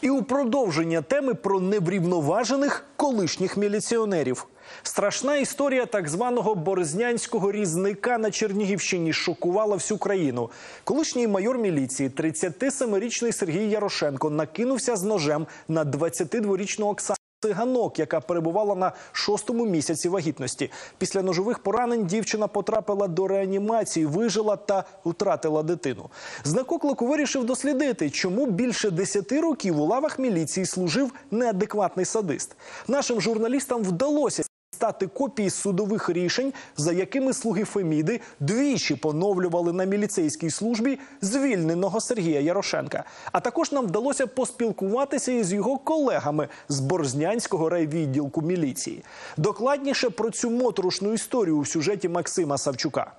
І у продовження теми про неврівноважених колишніх міліціонерів. Страшна історія так званого борзнянського різника на Чернігівщині шокувала всю країну. Колишній майор міліції, 37-річний Сергій Ярошенко, накинувся з ножем на 22-річну Оксану. Циганок, яка перебувала на шостому місяці вагітності. Після ножових поранень дівчина потрапила до реанімації, вижила та втратила дитину. Знак оклику вирішив дослідити, чому більше 10 років у лавах міліції служив неадекватний садист. Нашим журналістам вдалося стати копії судових рішень, за якими слуги Феміди двічі поновлювали на міліцейській службі звільненого Сергія Ярошенка. А також нам вдалося поспілкуватися із його колегами з Борзнянського райвідділку міліції. Докладніше про цю моторошну історію у сюжеті Максима Савчука.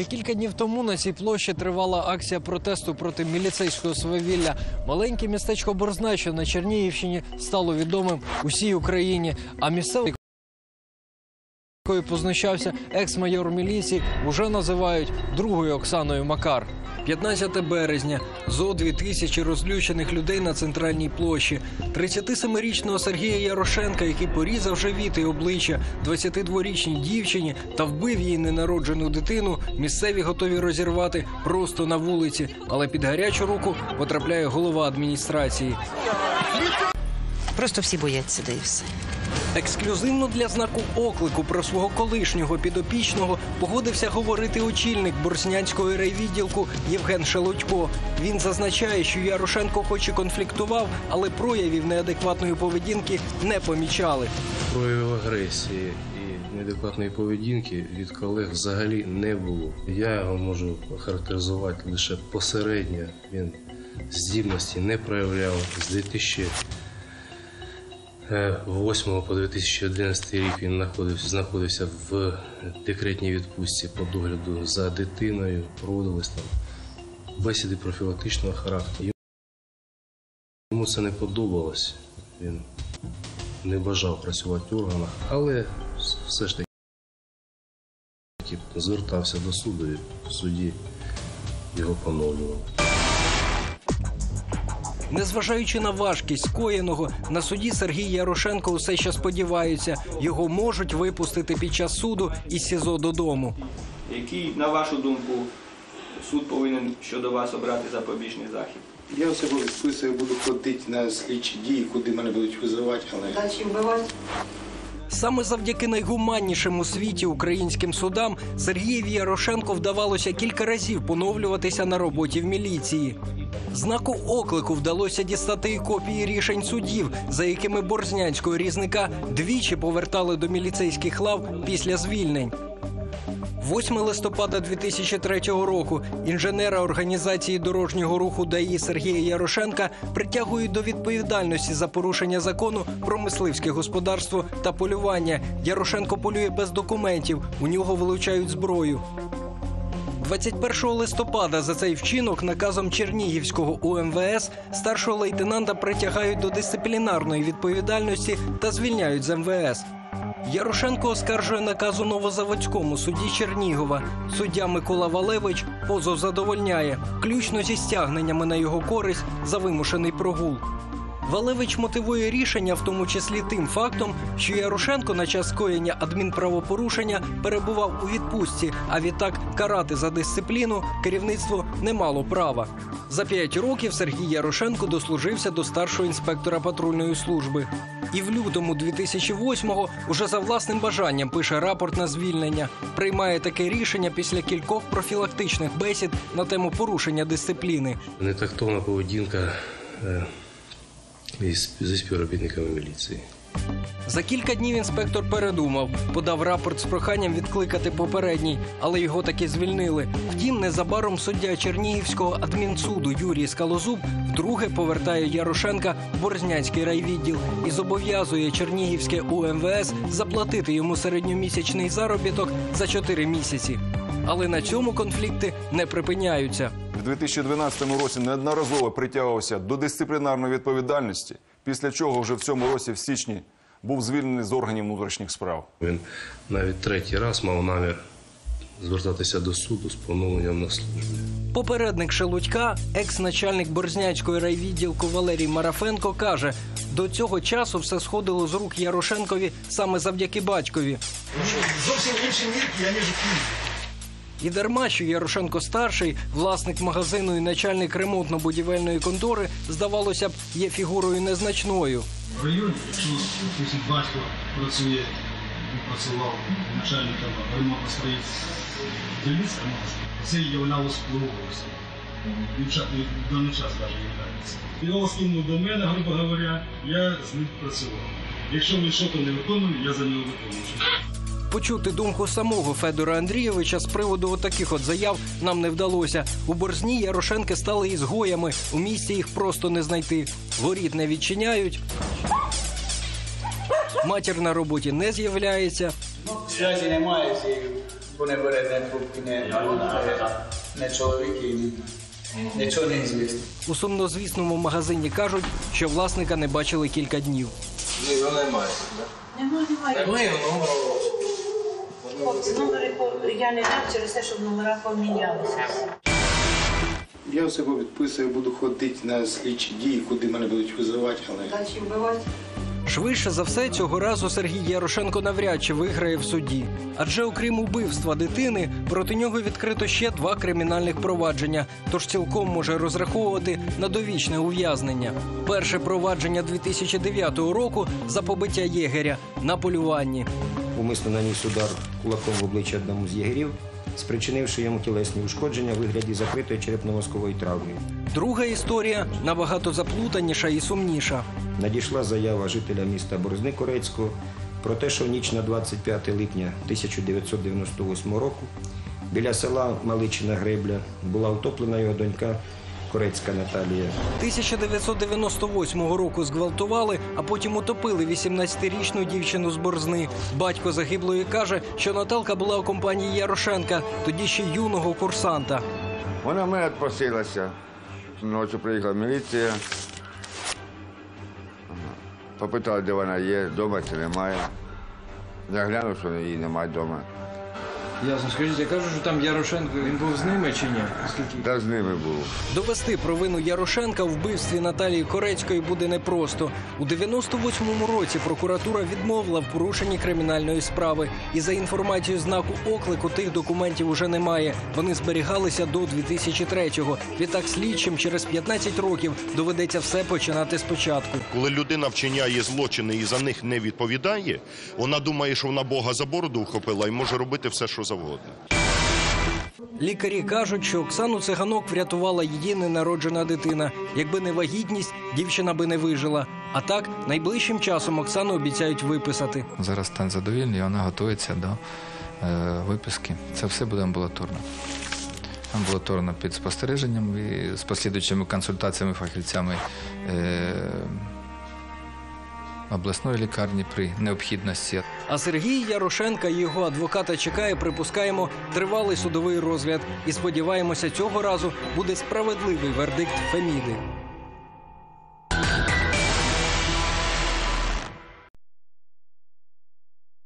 Ще кілька днів тому на цій площі тривала акція протесту проти міліцейського свавілля. Маленьке містечко Борзначе на Чернігівщині, стало відомим усій Україні. А місцевий якою познущався екс-майор міліції, уже називають другою Оксаною Макар. 15 березня. Зо дві тисячі розлючених людей на центральній площі. 37-річного Сергія Ярошенка, який порізав живіт і обличчя 22-річній дівчині та вбив її ненароджену дитину, місцеві готові розірвати просто на вулиці. Але під гарячу руку потрапляє голова адміністрації. Просто всі бояться, да і все. Ексклюзивно для знаку оклику про свого колишнього підопічного погодився говорити очільник борснянського райвідділку Євген Шелудько. Він зазначає, що Ярошенко хоч і конфліктував, але проявів неадекватної поведінки не помічали. Проявів агресії і неадекватної поведінки від колег взагалі не було. Я його можу характеризувати лише посередньо. Він здібності не проявляв з 2008 по 2011 рік він знаходився, знаходився в декретній відпустці по догляду за дитиною, проводились там бесіди профілактичного характеру. Йому це не подобалось. Він не бажав працювати в органах, але все ж таки звертався до суду і в суді його поновлювали. Незважаючи на важкість скоєного, на суді Сергій Ярошенко усе ще сподівається, його можуть випустити під час суду із СІЗО додому. Який, на вашу думку, суд повинен щодо вас обрати запобіжний захід? Я все відписую, буду ходити на слідчі дії, куди мене будуть визивати, але Далі вбивати. Саме завдяки найгуманнішим у світі українським судам Сергієві Ярошенко вдавалося кілька разів поновлюватися на роботі в міліції. Знаку оклику вдалося дістати і копії рішень судів, за якими борзнянського різника двічі повертали до міліцейських лав після звільнень. 8 листопада 2003 року інженера організації дорожнього руху ДАІ Сергія Ярошенка притягують до відповідальності за порушення закону про мисливське господарство та полювання. Ярошенко полює без документів. У нього вилучають зброю. 21 листопада за цей вчинок наказом Чернігівського УМВС старшого лейтенанта притягають до дисциплінарної відповідальності та звільняють з МВС. Ярошенко оскаржує наказ у Новозаводському суді Чернігова. Суддя Микола Валевич позов задовольняє, включно зі стягненнями на його користь за вимушений прогул. Валевич мотивує рішення, в тому числі тим фактом, що Ярошенко на час скоєння адмінправопорушення перебував у відпустці, а відтак карати за дисципліну керівництво не мало права. За п'ять років Сергій Ярошенко дослужився до старшого інспектора патрульної служби. І в лютому 2008-го уже за власним бажанням пише рапорт на звільнення. Приймає таке рішення після кількох профілактичних бесід на тему порушення дисципліни. Нетактовна поведінка е, зі співробітниками міліції. За кілька днів інспектор передумав, подав рапорт з проханням відкликати попередній, але його таки звільнили. Втім, незабаром суддя Чернігівського адмінсуду Юрій Скалозуб вдруге повертає Ярошенка в Борзнянський райвідділ і зобов'язує Чернігівське УМВС заплатити йому середньомісячний заробіток за 4 місяці. Але на цьому конфлікти не припиняються. В 2012 році неодноразово притягувався до дисциплінарної відповідальності, після чого вже в цьому році, в січні був звільнений з органів внутрішніх справ. Він навіть третій раз мав намір звертатися до суду з поновленням на службі. Попередник Шелудька, екс-начальник Борзнянської райвідділку Валерій Марафенко, каже: до цього часу все сходило з рук Ярошенкові саме завдяки батькові. Зовсім інші мірки, аніж у Києві. І дарма, що Ярошенко старший, власник магазину і начальник ремонтно-будівельної контори, здавалося б, є фігурою незначною. Якщо допустим, батько працює, працював начальником ремонтно строїтельництва, це є вона впливовості. І в в даний час навіть являється. Його скинув до мене, грубо говоря, я з ним працював. Якщо він щось не виконує, я за нього виконую. Почути думку самого Федора Андрійовича з приводу таких от заяв нам не вдалося. У Борзні Ярошенки стали ізгоями. У місті їх просто не знайти. Воріт не відчиняють. Матір на роботі не з'являється. Зв'язі немає, бо не бере не трубки, не, не чоловік і. Нічого не звісно. У сумнозвісному магазині кажуть, що власника не бачили кілька днів. Нема, немає. Хлопці, номери я не дам через те, щоб номера помінялися. Я всього відписую, буду ходити на слідчі дії, куди мене будуть визивати, але Далі вбивати. Швидше за все, цього разу Сергій Ярошенко навряд чи виграє в суді. Адже окрім убивства дитини, проти нього відкрито ще два кримінальних провадження, тож цілком може розраховувати на довічне ув'язнення. Перше провадження 2009 року за побиття єгеря на полюванні. Умисно наніс удар кулаком в обличчя одному з єгерів, спричинивши йому тілесні ушкодження у вигляді закритої черепно-мозкової травми. Друга історія набагато заплутаніша і сумніша. Надійшла заява жителя міста Борозни Корецького про те, що в ніч на 25 липня 1998 року біля села Маличина Гребля була утоплена його донька Корецька Наталія. 1998 року зґвалтували, а потім утопили 18-річну дівчину з Борзни. Батько загиблої каже, що Наталка була у компанії Ярошенка, тоді ще юного курсанта. Вона в мене відпросилася. Ночі приїхала міліція. Попитала, де вона є, вдома чи немає. Я глянув, що її немає вдома. Ясно, скажіть, я кажу, що там Ярошенко, він був з ними чи ні? Скільки? Та з ними був. Довести провину Ярошенка у вбивстві Наталії Корецької буде непросто. У 98-му році прокуратура відмовила в порушенні кримінальної справи. І за інформацією знаку оклику тих документів уже немає. Вони зберігалися до 2003-го. Відтак слідчим через 15 років доведеться все починати спочатку. Коли людина вчиняє злочини і за них не відповідає, вона думає, що вона Бога за бороду вхопила і може робити все, що завгодно. Лікарі кажуть, що Оксану циганок врятувала її ненароджена дитина. Якби не вагітність, дівчина би не вижила. А так, найближчим часом Оксану обіцяють виписати. Зараз стан задовільний, вона готується до е, виписки. Це все буде амбулаторно. Амбулаторно під спостереженням і з послідуючими консультаціями фахівцями е, обласної лікарні при необхідності. А Сергій Ярошенка і його адвоката чекає, припускаємо, тривалий судовий розгляд. І сподіваємося, цього разу буде справедливий вердикт Феміди.